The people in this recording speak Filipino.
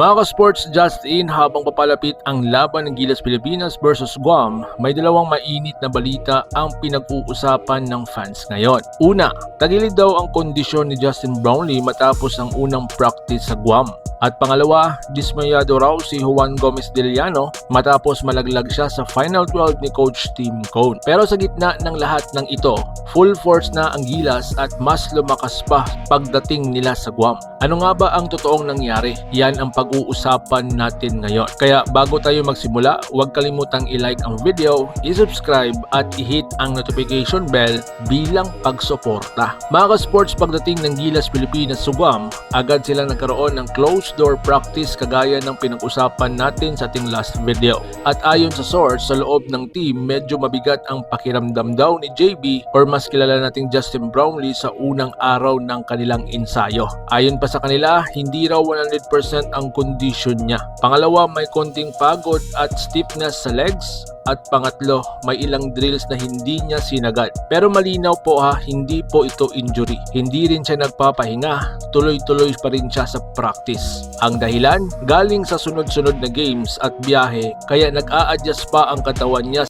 Mga ka-sports just in habang papalapit ang laban ng Gilas Pilipinas versus Guam, may dalawang mainit na balita ang pinag-uusapan ng fans ngayon. Una, tagilid daw ang kondisyon ni Justin Brownlee matapos ang unang practice sa Guam. At pangalawa, dismayado raw si Juan Gomez de Llano matapos malaglag siya sa Final 12 ni Coach Tim Cone. Pero sa gitna ng lahat ng ito, full force na ang Gilas at mas lumakas pa pagdating nila sa Guam. Ano nga ba ang totoong nangyari? Yan ang pag-uusapan natin ngayon. Kaya bago tayo magsimula, huwag kalimutang i-like ang video, i-subscribe at i-hit ang notification bell bilang pagsuporta. Mga ka-sports pagdating ng Gilas Pilipinas sa Guam, agad silang nagkaroon ng closed door practice kagaya ng pinag-usapan natin sa ating last video. At ayon sa source, sa loob ng team, medyo mabigat ang pakiramdam daw ni JB or mas kilala nating Justin Brownlee sa unang araw ng kanilang ensayo. Ayon pa sa kanila, hindi raw 100% ang kondisyon niya. Pangalawa, may konting pagod at stiffness sa legs at pangatlo, may ilang drills na hindi niya sinagad. Pero malinaw po ha, hindi po ito injury. Hindi rin siya nagpapahinga, tuloy-tuloy pa rin siya sa practice. Ang dahilan, galing sa sunod-sunod na games at biyahe, kaya nag-a-adjust pa ang katawan niya